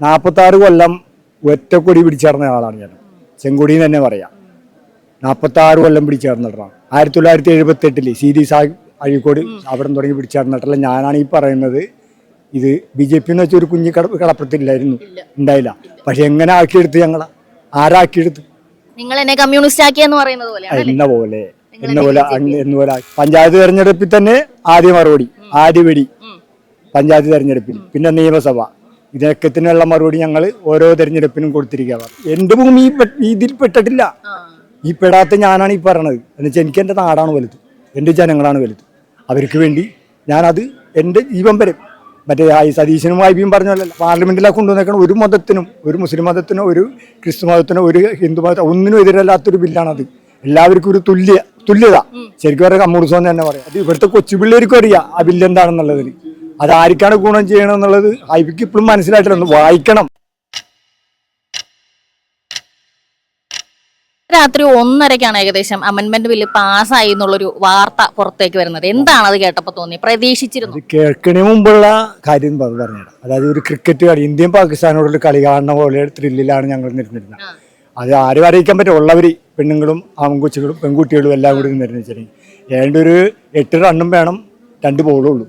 നാൽപ്പത്തി ആറ് കൊല്ലം ഒറ്റക്കൊടി പിടിച്ചേർന്ന ആളാണ് ഞാൻ. ചെങ്കൊടി തന്നെ പറയാം. നാൽപ്പത്തി ആറ് കൊല്ലം പിടിച്ചേർന്നിട്ടാണ് ആയിരത്തി തൊള്ളായിരത്തി എഴുപത്തി എട്ടിൽ ഡി സാഹിബ് അഴീക്കോട് അവിടെ തുടങ്ങി പിടിച്ചേർന്നിട്ടുള്ള ഞാനാണ് ഈ പറയുന്നത്. ഇത് ബി ജെ പി എന്ന് വെച്ചാൽ ഒരു കുഞ്ഞു കട കടപ്പുറത്തില്ലായിരുന്നു ഉണ്ടായില്ല. പക്ഷെ എങ്ങനെ ആക്കിയെടുത്ത് ഞങ്ങളാ? ആരാക്കിയെടുത്ത്? നിങ്ങൾ എന്നെ കമ്മ്യൂണിസ്റ്റ് ആക്കിയെന്ന് പറയുന്നത് പോലെ എന്ന പോലെ. എന്ന പോലെ എന്ന പോലെ പഞ്ചായത്ത് തെരഞ്ഞെടുപ്പിൽ തന്നെ ആദ്യ മറുപടി ആദ്യ വെടി പഞ്ചായത്ത് തെരഞ്ഞെടുപ്പിൽ. പിന്നെ നിയമസഭ. ഇതിനൊക്കത്തിനുള്ള മറുപടി ഞങ്ങൾ ഓരോ തെരഞ്ഞെടുപ്പിനും കൊടുത്തിരിക്കുക എന്റെ ഭൂമി ഇതിൽ പെട്ടിട്ടില്ല. ഈ പെടാത്ത ഞാനാണ് ഈ പറയണത്. എന്നുവെച്ചാൽ എനിക്ക് എന്റെ നാടാണ് വലുത്. എന്റെ ജനങ്ങളാണ് വലുത്. അവർക്ക് വേണ്ടി ഞാനത് എന്റെ ജീവൻ വരെ മറ്റേ ഈ സതീശനും വായ്പയും പറഞ്ഞല്ലോ പാർലമെന്റിലാണ് കൊണ്ടുവന്നേക്കണം ഒരു മതത്തിനും ഒരു മുസ്ലിം മതത്തിനോ ഒരു ക്രിസ്തു മതത്തിനോ ഒരു ഹിന്ദു മതത്തിനോ ഒന്നിനും എതിരല്ലാത്തൊരു ബില്ലാണത്. എല്ലാവർക്കും ഒരു തുല്യ തുല്യത. ശരിക്കും പറയാം കമ്മ്യൂണിസം എന്ന് തന്നെ പറയാം. അത് ഇവിടുത്തെ കൊച്ചു പിള്ളേർക്കും അറിയാം ആ ബില്ല് എന്താണെന്നുള്ളതിന് അത് ആർക്കാണ് ഗുണം ചെയ്യണം എന്നുള്ളത് ഹൈബിക്ക് ഇപ്പോഴും മനസ്സിലായിട്ടില്ല. ഒന്ന് വായിക്കണം. രാത്രി ഒന്നരക്കാണ് ഏകദേശം. അമെന്റ്മെന്റ് ബില്ല് പാസ്സായി എന്നുള്ളൊരു വാർത്ത പുറത്തേക്ക് വരുന്നത്. എന്താണ് അത് കേട്ടപ്പോ തോന്നി? പ്രതീക്ഷിച്ചിരുന്നു. കേൾക്കണേ മുമ്പുള്ള കാര്യം പറഞ്ഞത് അതായത് ഒരു ക്രിക്കറ്റ് കളി ഇന്ത്യയും പാകിസ്ഥാനോടുള്ള കളി കാണുന്ന പോലെ ത്രില്ലിലാണ് ഞങ്ങൾ നിന്നിരുന്നത് അത് ആരും അറിയിക്കാൻ പറ്റും ഉള്ളവര് പെണ്ണുങ്ങളും ആൺകുച്ചികളും പെൺകുട്ടികളും എല്ലാം കൂടി നിന്നിരുന്നു ഏതാണ്ട് ഒരു എട്ട് റണ്ണും വേണം രണ്ട് ബോളുള്ളൂ.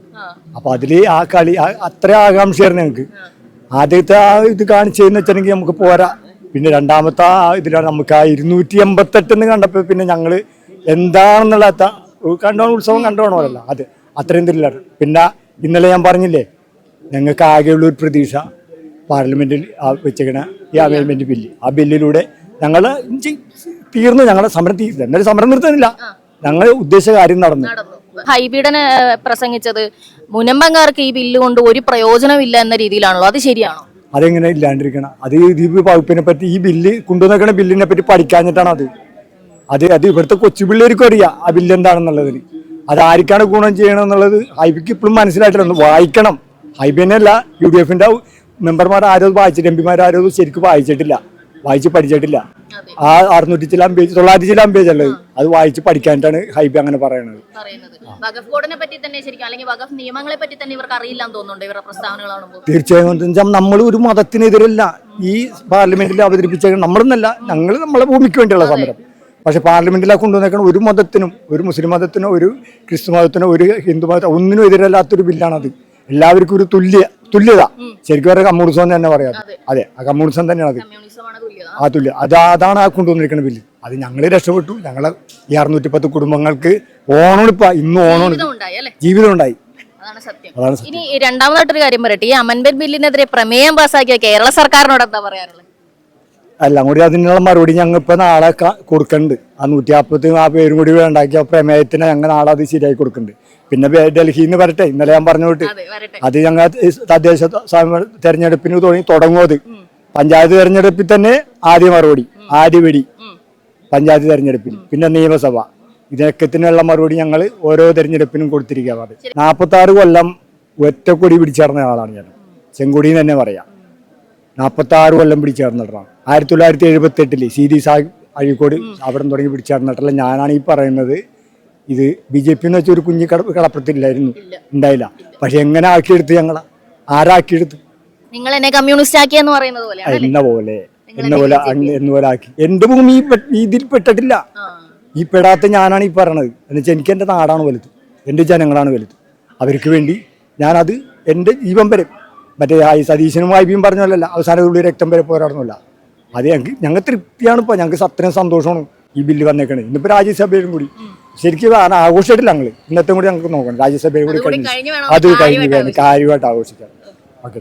അപ്പൊ അതിൽ ആ കളി അത്ര ആകാംക്ഷയായിരുന്നു ഞങ്ങൾക്ക് ആദ്യത്തെ ആ ഇത് കാണിച്ചതെന്ന് വെച്ചിട്ടുണ്ടെങ്കിൽ നമുക്ക് പോരാ. പിന്നെ രണ്ടാമത്തെ ആ ഇതിലാണ് നമുക്ക് ആ ഇരുന്നൂറ്റി എൺപത്തെട്ടെന്ന് കണ്ടപ്പോൾ പിന്നെ ഞങ്ങൾ എന്താണെന്നുള്ള കണ്ടോണ കണ്ടോണം ഉത്സവം കണ്ടോണമല്ല അത് അത്രയും തരില്ല പിന്നെ ഇന്നലെ ഞാൻ പറഞ്ഞില്ലേ ഞങ്ങൾക്ക് ആകെയുള്ള ഒരു പ്രതീക്ഷ പാർലമെന്റിൽ വെച്ചേക്കണ ഈ അമെൻമെന്റ് ബില്ല് ആ ബില്ലിലൂടെ ഞങ്ങൾ തീർന്നു. ഞങ്ങളുടെ സമരം തീർന്നു എന്നാലും സമരം നിർത്തുന്നില്ല. ഞങ്ങൾ ഉദ്ദേശിച്ച കാര്യം നടന്നു. ഹൈബീഡന് പ്രസംഗിച്ചത്. മുനമ്പങ്കാർക്ക് ഈ ബില്ല് കൊണ്ട് ഒരു പ്രയോജനമില്ല എന്ന രീതിയിലാണല്ലോ. അത് ശരിയാണോ? അതെങ്ങനെ ഇല്ലാണ്ടിരിക്കണം. അത് ദീപ് വകുപ്പിനെ പറ്റി ഈ ബില്ല് കൊണ്ടുവന്നേക്കണ ബില്ലിനെ പറ്റി പഠിക്കാഞ്ഞിട്ടാണ് അത്. അത് അത് ഇവിടുത്തെ കൊച്ചു പിള്ളേർക്കും അറിയാം ആ ബില്ല് എന്താണെന്നുള്ളതിന് അത് ആർക്കാണ് ഗുണം ചെയ്യണം എന്നുള്ളത് ഹൈബിക്ക് ഇപ്പോഴും മനസ്സിലായിട്ടില്ല. ഒന്ന് വായിക്കണം. ഹൈബി തന്നെയല്ല യു ഡി എഫിന്റെ മെമ്പർമാർ ആരോ വായിച്ചിട്ട് എം പിമാർ ആരോ ശരിക്കും വായിച്ചിട്ടില്ല. വായിച്ച് പഠിച്ചിട്ടില്ല. ആ അറുന്നൂറ്റി ചിലാം പേജ് തൊള്ളായിരത്തി ചിലാം പേജ് അല്ലേ അത് വായിച്ച് പഠിക്കാനായിട്ടാണ് ഹൈബി അങ്ങനെ പറയുന്നത് വഖഫ് ബോർഡിനെ പറ്റി തന്നെ ശരിക്കും അല്ലെങ്കിൽ വഖഫ് നിയമങ്ങളെ പറ്റി തന്നെ ഇവർക്ക് അറിയില്ലാന്ന് തോന്നുന്നുണ്ട് ഇവരുടെ തീർച്ചയായും നമ്മൾ ഒരു മതത്തിനെതിരല്ല. ഈ പാർലമെന്റിൽ അവതരിപ്പിച്ച നമ്മളെന്നല്ല ഞങ്ങൾ നമ്മളെ ഭൂമിക്ക് വേണ്ടിയുള്ള സമരം. പക്ഷെ പാർലമെന്റിലേക്ക് കൊണ്ടുവന്നേക്കണ ഒരു മതത്തിനും ഒരു മുസ്ലിം മതത്തിനോ ഒരു ക്രിസ്തു മതത്തിനോ ഒരു ഹിന്ദു മതത്തിനോ ഒന്നിനും എതിരല്ലാത്തൊരു ബില്ലാണത്. എല്ലാവർക്കും ഒരു തുല്യ തുല്യത. ശരിക്കും പറയുക കമ്മ്യൂണിസം എന്ന് തന്നെ പറയാം. അതെ. ആ കമ്മ്യൂണിസം തന്നെയാണ് അത്. ആ തുല്യ അത് അതാണ് ആ കൊണ്ടുവന്നിരിക്കുന്ന ബില്ല്. അത് ഞങ്ങൾ രക്ഷപ്പെട്ടു. ഞങ്ങളെ ഈ അറുന്നൂറ്റി പത്ത് കുടുംബങ്ങൾക്ക് ഓണം ഇപ്പൊ ഇന്ന് ഓണം ജീവിതം ഉണ്ടായി അതാണ്. ഇനി രണ്ടാമതായിട്ടൊരു കാര്യം പറയട്ടെ. ഈ അമെന്റ്മെന്റ് ബില്ലിനെതിരെ പ്രമേയം പാസ്സാക്കിയ കേരള സർക്കാരിനോട് എന്താ പറയാറുള്ളത് എല്ലാം കൂടി അതിനുള്ള മറുപടി ഞങ്ങൾ ഇപ്പൊ നാളെ കൊടുക്കണ്ട്. കൊടുക്കുന്നുണ്ട് ആ നൂറ്റി നാൽപ്പത്തി ആ പേരും കൂടി ഉണ്ടാക്കിയ പ്രമേയത്തിന് ഞങ്ങൾ നാളെ അത് ശരിയായി കൊടുക്കുന്നുണ്ട് പിന്നെ ഡൽഹിയിൽ നിന്ന് വരട്ടെ ഇന്നലെ ഞാൻ പറഞ്ഞു വിട്ട്. അതെ ഞങ്ങൾ തദ്ദേശ തെരഞ്ഞെടുപ്പിന് തുടങ്ങി തുടങ്ങുമത് പഞ്ചായത്ത് തെരഞ്ഞെടുപ്പിൽ തന്നെ ആദ്യ മറുപടി ആദ്യ വെടി പഞ്ചായത്ത് തെരഞ്ഞെടുപ്പിന്. പിന്നെ നിയമസഭ. ഇതിനൊക്കത്തിനുള്ള മറുപടി ഞങ്ങൾ ഓരോ തെരഞ്ഞെടുപ്പിനും കൊടുത്തിരിക്കുക നാൽപ്പത്തി ആറ് കൊല്ലം ഒറ്റക്കൊടി പിടിച്ചേർന്ന ആളാണ് ഞാൻ. ചെങ്കൊടി തന്നെ പറയാം. നാൽപ്പത്തി ആറ് കൊല്ലം പിടിച്ചേർന്നിട്ടാണ് ആയിരത്തി തൊള്ളായിരത്തി എഴുപത്തി എട്ടിൽ സി ഡി സാഹിബ് അഴീക്കോട് അവിടെ തുടങ്ങി പിടിച്ചേർന്നിട്ടുള്ള ഞാനാണ് ഈ പറയുന്നത്. ഇത് ബി ജെ പി എന്ന് വെച്ചാൽ ഒരു കുഞ്ഞു കട ഉണ്ടായില്ല. പക്ഷെ എങ്ങനെ ആക്കിയെടുത്ത് ഞങ്ങളെ? ആരാക്കിയെടുത്ത്? നിങ്ങൾ എന്നെ കമ്മ്യൂണിസ്റ്റ് ആക്കിയെന്ന് പറയുന്നത് പോലെ എന്ന പോലെ. എന്ന പോലെ എന്ന പോലെ ആക്കി. എന്റെ ഭൂമി ഇതിൽ പെട്ടിട്ടില്ല. ഈ പെടാത്ത ഞാനാണ് ഈ പറയണത്. എന്നുവെച്ചാൽ എനിക്ക് എന്റെ നാടാണ് വലുത്. എന്റെ ജനങ്ങളാണ് വലുത്. അവർക്ക് വേണ്ടി ഞാനത് എന്റെ ജീവൻ വരെ മറ്റേ ഹായ് ഈ സതീശനും വായ്പയും പറഞ്ഞല്ലോ അവസാന ഉള്ളിൽ രക്തം വരെ പോരാടുന്നില്ല അത് ഞങ്ങൾക്ക് ഞങ്ങൾ തൃപ്തിയാണ് ഇപ്പോൾ ഞങ്ങൾക്ക് അത്രയും സന്തോഷമാണ് ഈ ബില്ല് വന്നേക്കണത്. ഇന്നിപ്പോൾ രാജ്യസഭയിലും കൂടി. ശരിക്കും ആഘോഷമായിട്ടില്ല ഞങ്ങൾ ഇന്നത്തെ കൂടി ഞങ്ങൾക്ക് നോക്കണം. രാജ്യസഭയിൽ കൂടി കഴിഞ്ഞ്. അത് കഴിഞ്ഞ് കാര്യമായിട്ട് ആഘോഷിക്കാം ഓക്കെ.